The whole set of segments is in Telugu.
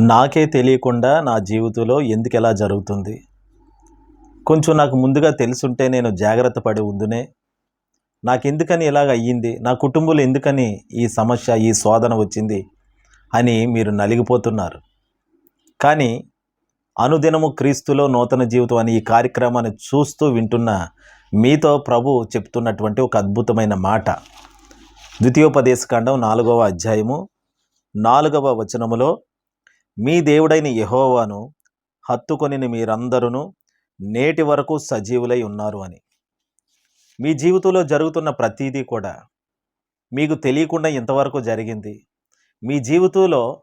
నాకే తెలియకుండా నా జీవితంలో ఎందుకు ఎలా జరుగుతుంది? కొంచెం నాకు ముందుగా తెలుసుంటే నేను జాగ్రత్త పడి ఉందునే నాకు ఎందుకని ఇలాగ అయ్యింది? నా కుటుంబంలో ఎందుకని ఈ సమస్య ఈ శోధన వచ్చింది అని మీరు నలిగిపోతున్నారు. కానీ అనుదినము క్రీస్తులో నూతన జీవితం అని ఈ కార్యక్రమాన్ని చూస్తూ వింటున్న మీతో ప్రభు చెప్తున్నటువంటి ఒక అద్భుతమైన మాట. ద్వితీయోపదేశకాండం నాలుగవ అధ్యాయము నాలుగవ వచనములో మీ దేవుడైన యెహోవాను హత్తుకొని మీరందరూ నేటి వరకు సజీవులై ఉన్నారు అని. మీ జీవితంలో జరుగుతున్న ప్రతీదీ కూడా మీకు తెలియకుండా ఇంతవరకు జరిగింది. మీ జీవితంలో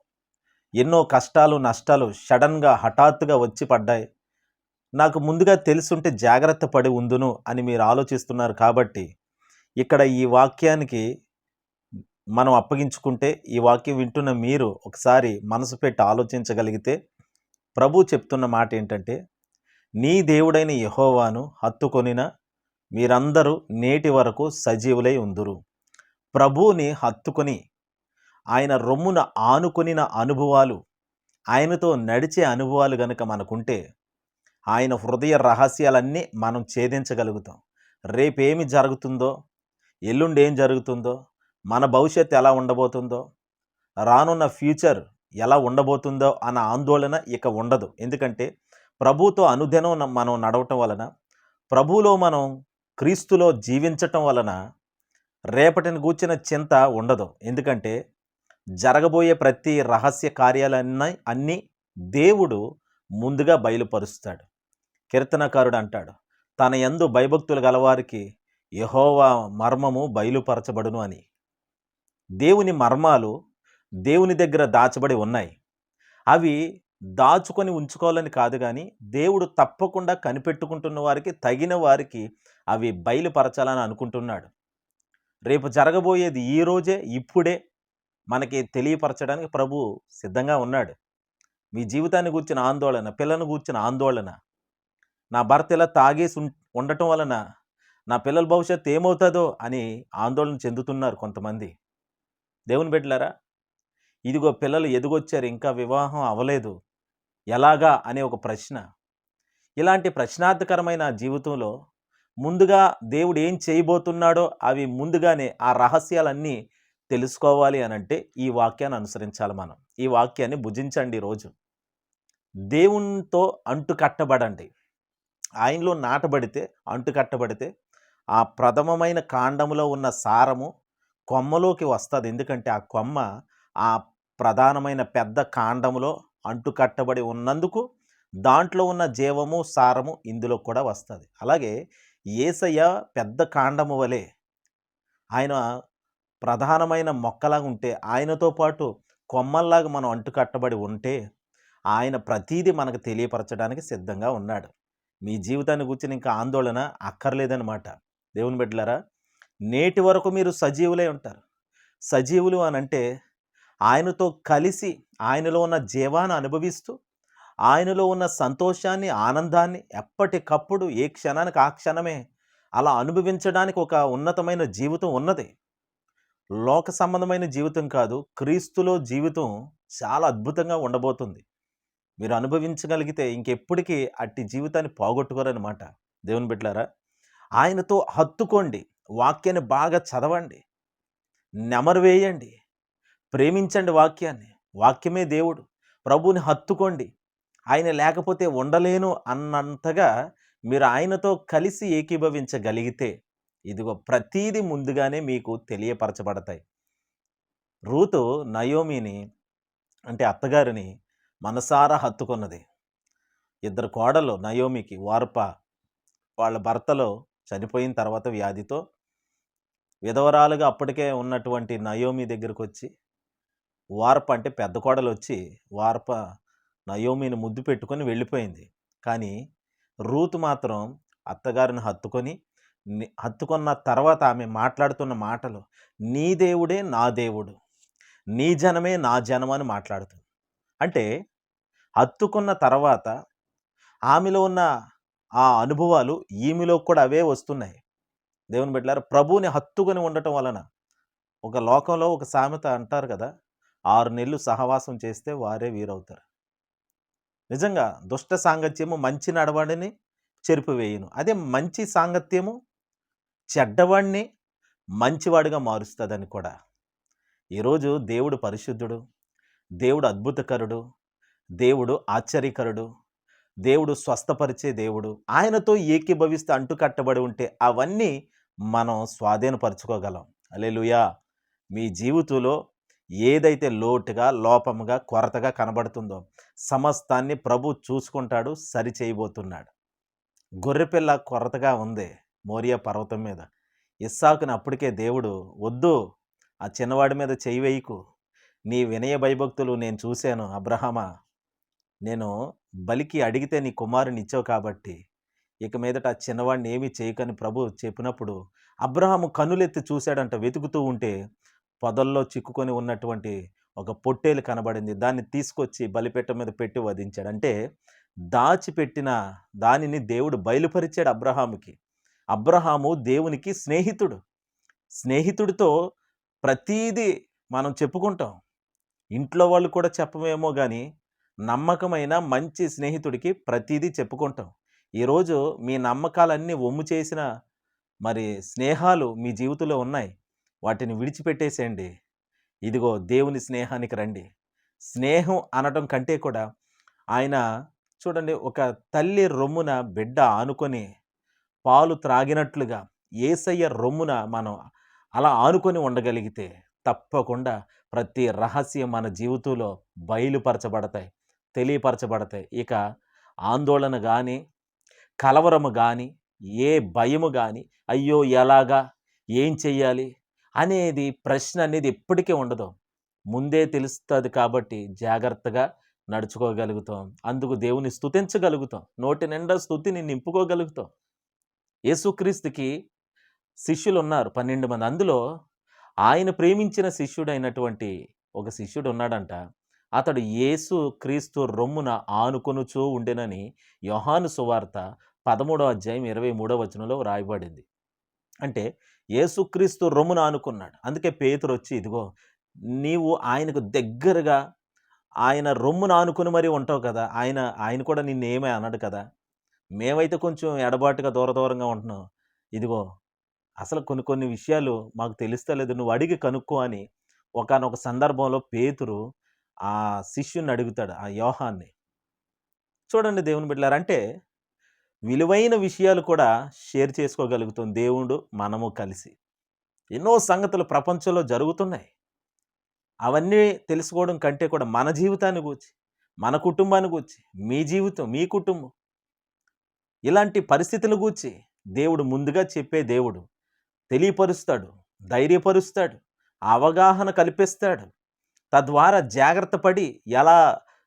ఎన్నో కష్టాలు నష్టాలు సడన్గా హఠాత్తుగా వచ్చి పడ్డాయి. నాకు ముందుగా తెలుసుంటే జాగ్రత్త పడి ఉందును అని మీరు ఆలోచిస్తున్నారు కాబట్టి ఇక్కడ ఈ వాక్యానికి మనం అప్పగించుకుంటే ఈ వాక్యం వింటున్న మీరు ఒకసారి మనసు పెట్టి ఆలోచించగలిగితే ప్రభు చెప్తున్న మాట ఏంటంటే నీ దేవుడైన యహోవాను హత్తుకొనిన మీరందరూ నేటి వరకు సజీవులై ఉందురు. ప్రభువుని హత్తుకొని ఆయన రొమ్మున ఆనుకొనిన అనుభవాలు ఆయనతో నడిచే అనుభవాలు గనుక మనకుంటే ఆయన హృదయ రహస్యాలన్నీ మనం ఛేదించగలుగుతాం. రేపేమి జరుగుతుందో ఎల్లుండి ఏం జరుగుతుందో మన భవిష్యత్తు ఎలా ఉండబోతుందో రానున్న ఫ్యూచర్ ఎలా ఉండబోతుందో అన్న ఆందోళన ఇక ఉండదు. ఎందుకంటే ప్రభుతో అనుదినం మనం నడవటం వలన ప్రభువులో మనం క్రీస్తులో జీవించటం వలన రేపటిని గూర్చిన చింత ఉండదు. ఎందుకంటే జరగబోయే ప్రతి రహస్య కార్యాలన్నీ అన్నీ దేవుడు ముందుగా బయలుపరుస్తాడు. కీర్తనకారుడు అంటాడు తన ఎందు భయభక్తులు గలవారికి యహోవా మర్మము బయలుపరచబడును అని. దేవుని మర్మాలు దేవుని దగ్గర దాచబడి ఉన్నాయి. అవి దాచుకొని ఉంచుకోవాలని కాదు కానీ దేవుడు తప్పకుండా కనిపెట్టుకుంటున్న వారికి తగిన వారికి అవి బయలుపరచాలని అనుకుంటున్నాడు. రేపు జరగబోయేది ఈ రోజే ఇప్పుడే మనకి తెలియపరచడానికి ప్రభు సిద్ధంగా ఉన్నాడు. మీ జీవితాన్ని కూర్చిన ఆందోళన పిల్లలను కూర్చిన ఆందోళన నా భర్త ఇలా తాగేసి ఉం- ఉండటం వలన నా పిల్లల భవిష్యత్తు ఏమవుతుందో అని ఆందోళన చెందుతున్నారు కొంతమంది. దేవుని బిడ్డలారా ఇదిగో పిల్లలు ఎదుగొచ్చారు ఇంకా వివాహం అవ్వలేదు. ఎలాగా అనే ఒక ప్రశ్న. ఇలాంటి ప్రశ్నార్థకరమైన జీవితంలో ముందుగా దేవుడు ఏం చేయబోతున్నాడో అవి ముందుగానే ఆ రహస్యాలన్నీ తెలుసుకోవాలి అని అంటే ఈ వాక్యాన్ని అనుసరించాలి మనం. ఈ వాక్యాన్ని భుజించండి రోజు దేవునితో అంటు కట్టబడండి ఆయనలో నాటబడితే అంటు కట్టబడితే ఆ ప్రథమమైన కాండములో ఉన్న సారము కొమ్మలోకి వస్తుంది. ఎందుకంటే ఆ కొమ్మ ఆ ప్రధానమైన పెద్ద కాండములో అంటు కట్టబడి ఉన్నందుకు దాంట్లో ఉన్న జీవము సారము ఇందులో కూడా వస్తుంది. అలాగే ఏసయ్య పెద్ద కాండము వలె ఆయన ప్రధానమైన మొక్కలాగా ఉంటే ఆయనతో పాటు కొమ్మల్లాగా మనం అంటు కట్టబడి ఉంటే ఆయన ప్రతీది మనకు తెలియపరచడానికి సిద్ధంగా ఉన్నాడు. మీ జీవితాన్ని కూర్చొని ఇంకా ఆందోళన అక్కర్లేదనమాట దేవుని బిడ్డలారా నేటి వరకు మీరు సజీవులై ఉంటారు. సజీవులు అని అంటే ఆయనతో కలిసి ఆయనలో ఉన్న జీవాన్ని అనుభవిస్తూ ఆయనలో ఉన్న సంతోషాన్ని ఆనందాన్ని ఎప్పటికప్పుడు ఏ క్షణానికి ఆ క్షణమే అలా అనుభవించడానికి ఒక ఉన్నతమైన జీవితం ఉన్నది. లోక సంబంధమైన జీవితం కాదు క్రీస్తులో జీవితం చాలా అద్భుతంగా ఉండబోతుంది. మీరు అనుభవించగలిగితే ఇంకెప్పటికీ అట్టి జీవితాన్ని పోగొట్టుకోరనమాట దేవుని బిడ్డలారా ఆయనతో హత్తుకోండి. వాక్యాన్ని బాగా చదవండి. నెమరు వేయండి. ప్రేమించండి వాక్యాన్ని. వాక్యమే దేవుడు. ప్రభుని హత్తుకోండి. ఆయన లేకపోతే ఉండలేను అన్నంతగా మీరు ఆయనతో కలిసి ఏకీభవించగలిగితే ఇదిగో ప్రతీది ముందుగానే మీకు తెలియపరచబడతాయి. రూతు నయోమిని అంటే అత్తగారిని మనసారా హత్తుకున్నది. ఇద్దరు కోడలు నయోమికి వార్ప వాళ్ళ భర్తలో చనిపోయిన తర్వాత వ్యాధితో విధవరాలుగా అప్పటికే ఉన్నటువంటి నయోమి దగ్గరకు వచ్చి వార్ప అంటే పెద్ద కోడలు వచ్చి వార్ప నయోమిని ముద్దు పెట్టుకొని వెళ్ళిపోయింది. కానీ రూతు మాత్రం అత్తగారిని హత్తుకొని హత్తుకున్న తర్వాత ఆమె మాట్లాడుతున్న మాటలు నీ దేవుడే నా దేవుడు నీ జనమే నా జనం అని మాట్లాడుతుంది. అంటే హత్తుకున్న తర్వాత ఆమెలో ఉన్న ఆ అనుభవాలు ఈమెలో కూడా అవే వస్తున్నాయి. దేవుని బిడ్డలారా ప్రభువుని హత్తుకొని ఉండటం వలన ఒక లోకంలో ఒక సామెత అంటారు కదా ఆరు నెలలు సహవాసం చేస్తే వారే వీరవుతారు. నిజంగా దుష్ట సాంగత్యము మంచి నడవడిని చెరిపివేయను. అదే మంచి సాంగత్యము చెడ్డవాడిని మంచివాడిగా మారుస్తుందని కూడా. ఈరోజు దేవుడు పరిశుద్ధుడు దేవుడు అద్భుతకరుడు దేవుడు ఆశ్చర్యకరుడు దేవుడు స్వస్థపరిచే దేవుడు ఆయనతో ఏకీభవిస్తే అంటుకట్టబడి ఉంటే అవన్నీ మనం స్వాధీనపరచుకోగలం. అలెలుయా మీ జీవితంలో ఏదైతే లోటుగా లోపముగా కొరతగా కనబడుతుందో సమస్తాన్ని ప్రభు చూసుకుంటాడు సరి చేయబోతున్నాడు. గొర్రెపిల్ల కొరతగా ఉంది మోరియా పర్వతం మీద. ఇస్సాకుని అప్పటికే దేవుడు వద్దు ఆ చిన్నవాడి మీద చేయి వేయకు. నీ వినయ భయభక్తులు నేను చూశాను అబ్రహమా. నేను బలికి అడిగితే నీ కుమారుని ఇచ్చావు కాబట్టి ఇక మీదట ఆ చిన్నవాడిని ఏమీ చేయకని ప్రభు చెప్పినప్పుడు అబ్రహాము కనులెత్తి చూశాడంట వెతుకుతూ ఉంటే పొదల్లో చిక్కుకొని ఉన్నటువంటి ఒక పొట్టేలు కనబడింది. దాన్ని తీసుకొచ్చి బలిపెట్ట మీద పెట్టి వధించాడు. అంటే దాచిపెట్టిన దానిని దేవుడు బయలుపరిచాడు అబ్రహాముకి. అబ్రహాము దేవునికి స్నేహితుడు. స్నేహితుడితో ప్రతీది మనం చెప్పుకుంటాం. ఇంట్లో వాళ్ళు కూడా చెప్పమేమో కానీ నమ్మకమైన మంచి స్నేహితుడికి ప్రతిదీ చెప్పుకుంటాం. ఈరోజు మీ నమ్మకాలన్నీ ఒమ్ము చేసిన మరి స్నేహాలు మీ జీవితంలో ఉన్నాయి. వాటిని విడిచిపెట్టేసేయండి. ఇదిగో దేవుని స్నేహానికి రండి. స్నేహం అనటం కంటే కూడా ఆయన చూడండి ఒక తల్లి రొమ్మున బిడ్డ ఆనుకొని పాలు త్రాగినట్లుగా ఏసయ్య రొమ్మున మనం అలా ఆనుకొని ఉండగలిగితే తప్పకుండా ప్రతి రహస్యం మన జీవితంలో బయలుపరచబడతాయి తెలియపరచబడతాయి. ఇక ఆందోళన కానీ కలవరము కానీ ఏ భయము కానీ అయ్యో ఎలాగా ఏం చెయ్యాలి అనేది ప్రశ్న అనేది ఎప్పటికీ ఉండదు. ముందే తెలుస్తుంది కాబట్టి జాగ్రత్తగా నడుచుకోగలుగుతాం. అందుకు దేవుని స్థుతించగలుగుతాం నోటి నిండా స్థుతిని నింపుకోగలుగుతాం. యేసుక్రీస్తుకి శిష్యులు ఉన్నారు పన్నెండు మంది. అందులో ఆయన ప్రేమించిన శిష్యుడైనటువంటి ఒక శిష్యుడు ఉన్నాడంట. అతడు యేసు క్రీస్తు రొమ్మున ఆనుకొనుచూ ఉండెనని యోహాను సువార్త పదమూడవ అధ్యాయం ఇరవై మూడవ వచనంలో రాయబడింది అంటే యేసుక్రీస్తు రొమ్మున ఆనుకున్నాడు. అందుకే పేతురు వచ్చి ఇదిగో నీవు ఆయనకు దగ్గరగా ఆయన రొమ్మున ఆనుకుని మరీ ఉంటావు కదా ఆయన ఆయన కూడా నిన్ను ఏమీ అన్నాడు కదా. మేమైతే కొంచెం ఎడబాటుగా దూర దూరంగా ఉంటున్నాం. ఇదిగో అసలు కొన్ని కొన్ని విషయాలు మాకు తెలుస్తలేదు నువ్వు అడిగి కనుక్కో అని ఒకానొక సందర్భంలో పేతురు ఆ శిష్యుని అడుగుతాడు ఆ యోహాన్ని. చూడండి దేవుని బిడ్డలారు అంటే విలువైన విషయాలు కూడా షేర్ చేసుకోగలుగుతాం దేవుడు మనము కలిసి. ఎన్నో సంగతులు ప్రపంచంలో జరుగుతున్నాయి. అవన్నీ తెలుసుకోవడం కంటే కూడా మన జీవితాన్ని గురించి మన కుటుంబాన్ని గురించి మీ జీవితం మీ కుటుంబం. ఇలాంటి పరిస్థితుల గూర్చి దేవుడు ముందుగా చెప్పే దేవుడు తెలియపరుస్తాడు ధైర్యపరుస్తాడు అవగాహన కల్పిస్తాడు తద్వారా జాగ్రత్త పడి ఎలా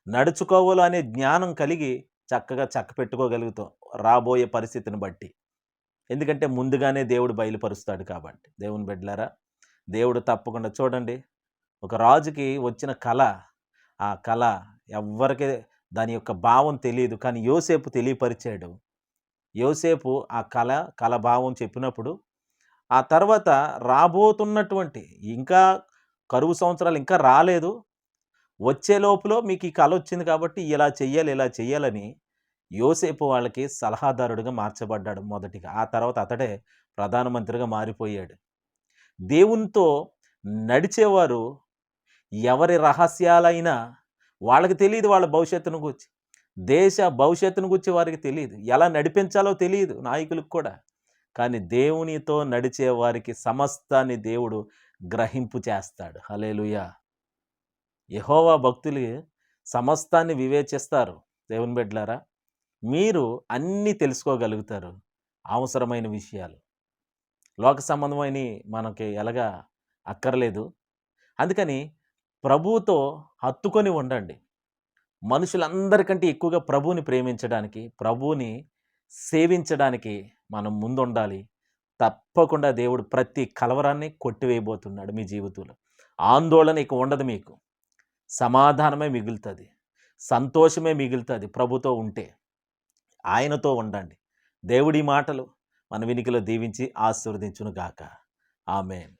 నడుచుకోవాలో అనే జ్ఞానం కలిగి చక్కగా చక్క పెట్టుకోగలుగుతాం రాబోయే పరిస్థితిని బట్టి. ఎందుకంటే ముందుగానే దేవుడు బయలుపరుస్తాడు కాబట్టి. దేవుని బిడ్డలారా దేవుడు తప్పకుండా చూడండి ఒక రాజుకి వచ్చిన కళ ఆ కళ ఎవ్వరికి దాని యొక్క భావం తెలియదు కానీ యోసేపు తెలియపరిచాడు. యోసేపు ఆ కళ కళ భావం చెప్పినప్పుడు ఆ తర్వాత రాబోతున్నటువంటి ఇంకా కరువు సంవత్సరాలు ఇంకా రాలేదు. వచ్చే లోపల మీకు ఈ కళ వచ్చింది కాబట్టి ఇలా చెయ్యాలి ఇలా చెయ్యాలని యోసేపు వాళ్ళకి సలహాదారుడిగా మార్చబడ్డాడు మొదటిగా. ఆ తర్వాత అతడే ప్రధానమంత్రిగా మారిపోయాడు. దేవునితో నడిచేవారు ఎవరి రహస్యాలైనా వాళ్ళకి తెలియదు వాళ్ళ భవిష్యత్తును గురించి. దేశ భవిష్యత్తును గురించి వారికి తెలియదు. ఎలా నడిపించాలో తెలియదు నాయకులకు కూడా. కానీ దేవునితో నడిచే వారికి సమస్తాన్ని దేవుడు గ్రహింపు చేస్తాడు. హలేలుయా యహోవా భక్తులు సమస్తాన్ని వివేచిస్తారు. దేవుని బిడ్డలారా మీరు అన్నీ తెలుసుకోగలుగుతారు. అవసరమైన విషయాలు. లోక సంబంధమైన మనకి ఎలాగా అక్కర్లేదు. అందుకని ప్రభువుతో హత్తుకొని ఉండండి. మనుషులందరికంటే ఎక్కువగా ప్రభువుని ప్రేమించడానికి ప్రభువుని సేవించడానికి మనం ముందుండాలి. తప్పకుండా దేవుడు ప్రతి కలవరాన్ని కొట్టివేయబోతున్నాడు మీ జీవితంలో. ఆందోళన ఇక ఉండదు మీకు. సమాధానమే మిగులుతుంది. సంతోషమే మిగులుతుంది ప్రభుతో ఉంటే. ఆయనతో ఉండండి. దేవుడి మాటలు మన వినికిలో దీవించి ఆశీర్వదించును గాక. ఆమెన్.